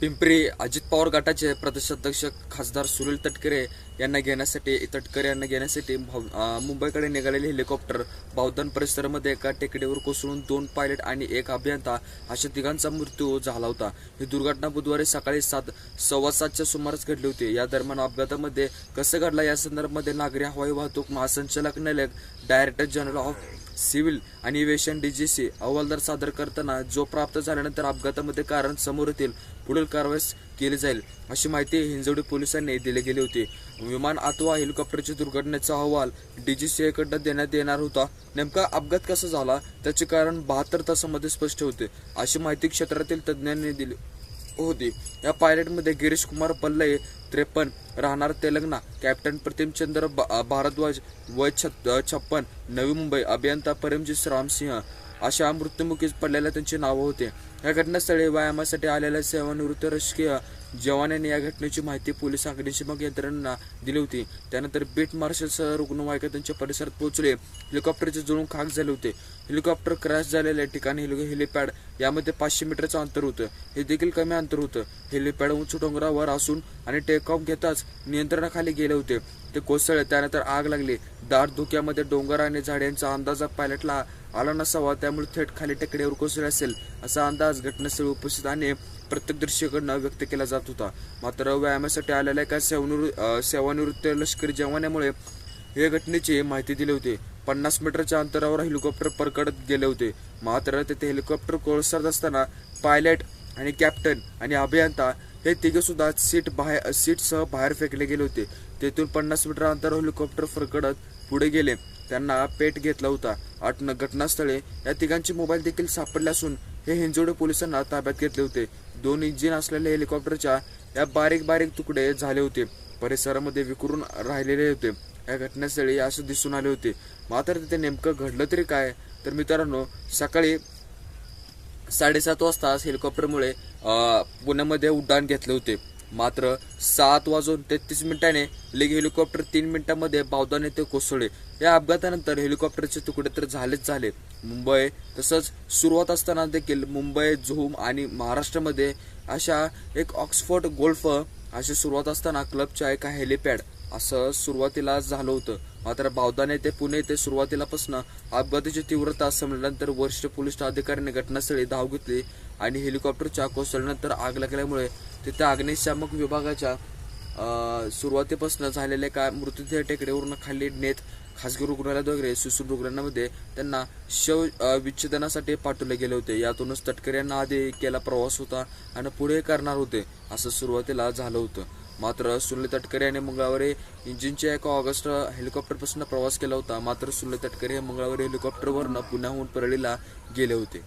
पिंपरी अजित पवार गटाचे प्रदेशाध्यक्ष खासदार सुनील तटकरे यांना घेण्यासाठी तटकरे यांना घेण्यासाठी मुंबईकडे निघालेले हेलिकॉप्टर बावधन परिसरामध्ये एका टेकडीवर कोसळून दोन पायलट आणि एक अभियंता अशा तिघांचा मृत्यू झाला होता. ही दुर्घटना बुधवारी सकाळी सात सव्वा सातच्या सुमारास घडली होती. या दरम्यान अपघातामध्ये कसं घडला? या संदर्भामध्ये नागरी हवाई वाहतूक महासंचालक नायक डायरेक्टर जनरल ऑफ सिव्हिल आणि एव्हिएशन डीजीसी अहवालदार सादर करताना जो प्राप्त झाल्यानंतर अपघातामध्ये कारण समोर येतील पुढील कारवाई केली जाईल अशी माहिती हिंजवडी पोलिसांनी दिली गेली होती. विमान अथवा हेलिकॉप्टरच्या दुर्घटनेचा अहवाल डीजीसीएकडनं देण्यात येणार होता. नेमका अपघात कसा झाला? त्याचे कारण बहात्तर तासामध्ये स्पष्ट होते अशी माहिती क्षेत्रातील तज्ज्ञांनी दिली. होती. या पायलटमध्ये गिरीश कुमार पल्लय त्रेपन्न राहणार तेलंगणा कॅप्टन प्रतिमचंद्र भारद्वाज वय छप्पन नवी मुंबई अभियंता परमजीत रामसिंह अशा मृत्युमुखीच पडलेल्या त्यांची नावं होते. या घटनास्थळी व्यायामासाठी आलेल्या सेवानिवृत्त राजकीय जवानांनी या घटनेची माहिती पोलीस अग्निशमक यंत्रणांना दिली होती. त्यानंतर बीट मार्शलसह रुग्णवाहिका त्यांच्या परिसरात पोहोचले. हेलिकॉप्टरचे जुळून खाक झाले होते. हेलिकॉप्टर क्रॅश झालेल्या ठिकाणी हेलिपॅड यामध्ये पाचशे मीटरचं अंतर होतं. हे देखील कमी अंतर होतं. हेलिपॅड उंच डोंगरावर असून आणि टेक ऑफ घेताच नियंत्रणाखाली गेले होते. ते कोसळले. त्यानंतर आग लागली. दाट धुक्यामध्ये डोंगर आणि झाड्यांचा अंदाज पायलटला आला नसावा. त्यामुळे थेट खाली टेकड्यावर कोसळले असेल असा अंदाज घटनास्थळी उपस्थित आणि प्रत्यक्षदर्शीकडनं व्यक्त केला जात होता. मात्र व्यायामासाठी आलेल्या एका सेवानिवृत्त सेवानिवृत्त लष्करी जवानामुळे या घटनेची माहिती दिली होती. पन्नास मीटरच्या अंतरावर हेलिकॉप्टर परकडत गेले होते. मात्र तेथे हेलिकॉप्टर कोळसरत असताना पायलट आणि कॅप्टन आणि अभियंता हे तिघे सुद्धा सीट बाहेर सीटसह बाहेर फेकले गेले होते. तेथून पन्नास मीटर अंतरावर हेलिकॉप्टर फरकडत पुढे गेले. त्यांना पेट घेतला होता. आठ घटनास्थळे या तिघांचे मोबाईल देखील सापडले असून हे हिंजोडे पोलिसांना ताब्यात घेतले होते. दोन इंजिन असलेल्या हेलिकॉप्टरच्या या बारीक बारीक तुकडे झाले होते. परिसरामध्ये विखरून राहिलेले होते. या घटनास्थळी असं दिसून आले होते. मात्र तिथे नेमकं घडलं तरी काय? तर मित्रांनो सकाळी साडेसात वाजता हेलिकॉप्टरमुळे पुण्यामध्ये उड्डाण घेतले होते. मात्र सात वाजून तेहतीस मिनिटाने लेग हेलिकॉप्टर तीन मिनिटांमध्ये बावदान येथे कोसळले. या अपघातानंतर हेलिकॉप्टरचे तुकडे तर झालेच झाले. मुंबई तसंच सुरुवात असताना देखील मुंबई झूम आणि महाराष्ट्रामध्ये अशा एक ऑक्सफोर्ड गोल्फ अशी सुरुवात असताना क्लबच्या एका हेलिपॅड असं सुरुवातीला झालं होतं. मात्र बावदाने ते पुणे येथे सुरुवातीलापासून अपघाताची तीव्रता समजल्यानंतर वरिष्ठ पोलीस अधिकाऱ्यांनी घटनास्थळी धाव घेतली आणि हेलिकॉप्टरच्या कोसळल्यानंतर आग लागल्यामुळे तिथे अग्निशामक विभागाच्या सुरुवातीपासून झालेल्या का मृत्यूदेह टेकड्यावरून खाली नेत खासगी रुग्णालयात वगैरे सुसून रुग्णालयामध्ये त्यांना शव विच्छेदनासाठी पाठवले गेले होते. यातूनच तटकरे यांना आधी केला प्रवास होता आणि पुढे करणार होते असं सुरुवातीला झालं होतं. मात्र सुनील तटकरे यांनी मंगळवारी इंजिनच्या एका ऑगस्ट हेलिकॉप्टरपासून प्रवास केला होता. मात्र सुनील तटकरे हे मंगळवारी हेलिकॉप्टरवरनं पुण्याहून परळीला गेले होते.